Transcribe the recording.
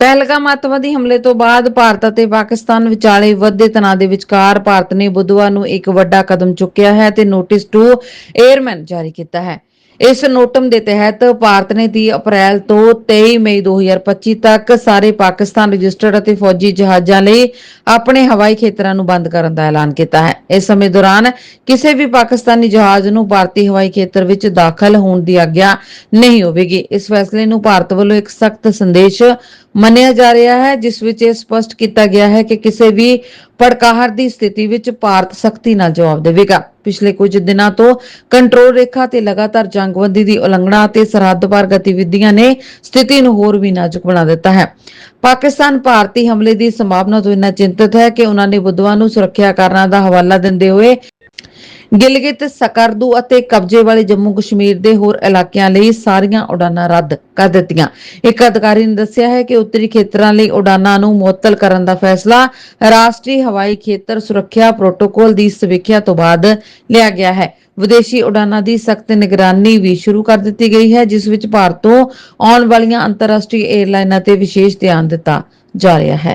ਪਹਿਲਗਾਮ ਅੱਤਵਾਦੀ ਹਮਲੇ ਤੋਂ ਬਾਅਦ ਭਾਰਤ ਅਤੇ ਪਾਕਿਸਤਾਨ ਵਿਚਾਲੇ ਵੱਧਦੇ ਤਣਾਅ ਦੇ ਵਿਚਕਾਰ ਭਾਰਤ ਨੇ ਬੁੱਧਵਾਰ ਨੂੰ ਇੱਕ ਵੱਡਾ ਕਦਮ ਚੁੱਕਿਆ ਹੈ ਤੇ ਨੋਟਿਸ ਟੂ 에ਅਰਮੈਨ ਜਾਰੀ ਕੀਤਾ ਹੈ। ਇਸ ਨੋਟਮ ਦੇ ਤਹਿਤ ਭਾਰਤ ਨੇ 30 ਅਪ੍ਰੈਲ ਤੋਂ 23 ਮਈ 2025 ਤੱਕ ਸਾਰੇ ਪਾਕਿਸਤਾਨ ਰਜਿਸਟਰਡ ਅਤੇ ਫੌਜੀ ਜਹਾਜ਼ਾਂ ਲਈ ਆਪਣੇ ਹਵਾਈ ਖੇਤਰਾਂ ਨੂੰ ਬੰਦ ਕਰਨ ਦਾ ਐਲਾਨ ਕੀਤਾ ਹੈ। ਇਸ ਸਮੇਂ ਦੌਰਾਨ ਕਿਸੇ ਵੀ ਪਾਕਿਸਤਾਨੀ ਜਹਾਜ਼ ਨੂੰ ਭਾਰਤੀ ਹਵਾਈ ਖੇਤਰ ਵਿੱਚ ਦਾਖਲ ਹੋਣ ਦੀ ਆਗਿਆ ਨਹੀਂ ਹੋਵੇਗੀ। ਇਸ ਫੈਸਲੇ ਨੂੰ ਭਾਰਤ ਵੱਲੋਂ ਇੱਕ ਸਖਤ ਸੰਦੇਸ਼ ਮੰਨਿਆ ਜਾ ਰਿਹਾ ਹੈ, ਜਿਸ ਵਿੱਚ ਇਹ ਸਪਸ਼ਟ ਕੀਤਾ ਗਿਆ ਹੈ ਕਿ ਕਿਸੇ ਵੀ ਪੜਕਾਹਟ ਦੀ ਸਥਿਤੀ ਵਿੱਚ ਭਾਰਤ ਸਖਤੀ ਨਾਲ ਜਵਾਬ ਦੇਵੇਗਾ। ਪਿਛਲੇ ਕੁਝ ਦਿਨਾਂ ਤੋਂ ਕੰਟਰੋਲ ਰੇਖਾ ਤੇ ਲਗਾਤਾਰ ਜੰਗਬੰਦੀ ਦੀ ਉਲੰਘਣਾ ਅਤੇ ਸਰਹੱਦ ਪਾਰ ਗਤੀਵਿਧੀਆਂ ਨੇ ਸਥਿਤੀ ਨੂੰ ਹੋਰ ਵੀ ਨਾਜ਼ੁਕ ਬਣਾ ਦਿੱਤਾ ਹੈ। ਪਾਕਿਸਤਾਨ ਭਾਰਤੀ ਹਮਲੇ ਦੀ ਸੰਭਾਵਨਾ ਤੋਂ ਇੰਨਾ ਚਿੰਤਤ ਹੈ ਕਿ ਉਹਨਾਂ ਨੇ ਬੁੱਧਵਾਰ ਨੂੰ ਸੁਰੱਖਿਆ ਕਾਰਨਾਂ ਦਾ ਹਵਾਲਾ ਦਿੰਦੇ ਹੋਏ ਗਿਲਗਿਤ, ਸਕਰਦੂ ਅਤੇ ਕਬਜ਼ੇ ਵਾਲੇ ਜੰਮੂ ਕਸ਼ਮੀਰ ਦੇ ਹੋਰ ਇਲਾਕਿਆਂ ਲਈ ਸਾਰੀਆਂ ਉਡਾਨਾਂ ਰੱਦ ਕਰ ਦਿੱਤੀਆਂ। ਇੱਕ ਅਧਿਕਾਰੀ ਨੇ ਦੱਸਿਆ ਹੈ ਕਿ ਉੱਤਰੀ ਖੇਤਰਾਂ ਲਈ ਉਡਾਨਾਂ ਨੂੰ ਮੁਅੱਤਲ ਕਰਨ ਦਾ ਫੈਸਲਾ ਰਾਸ਼ਟਰੀ ਹਵਾਈ ਖੇਤਰ ਸੁਰੱਖਿਆ ਪ੍ਰੋਟੋਕੋਲ ਦੀ ਸਮੀਖਿਆ ਤੋਂ ਬਾਅਦ ਲਿਆ ਗਿਆ ਹੈ। ਵਿਦੇਸ਼ੀ ਉਡਾਨਾਂ ਦੀ ਸਖਤ ਨਿਗਰਾਨੀ ਵੀ ਸ਼ੁਰੂ ਕਰ ਦਿੱਤੀ ਗਈ ਹੈ, ਜਿਸ ਵਿੱਚ ਭਾਰਤ ਤੋਂ ਆਉਣ ਵਾਲੀਆਂ ਅੰਤਰਰਾਸ਼ਟਰੀ ਏਅਰਲਾਈਨਾਂ ਤੇ ਵਿਸ਼ੇਸ਼ ਧਿਆਨ ਦਿੱਤਾ ਜਾ ਰਿਹਾ ਹੈ।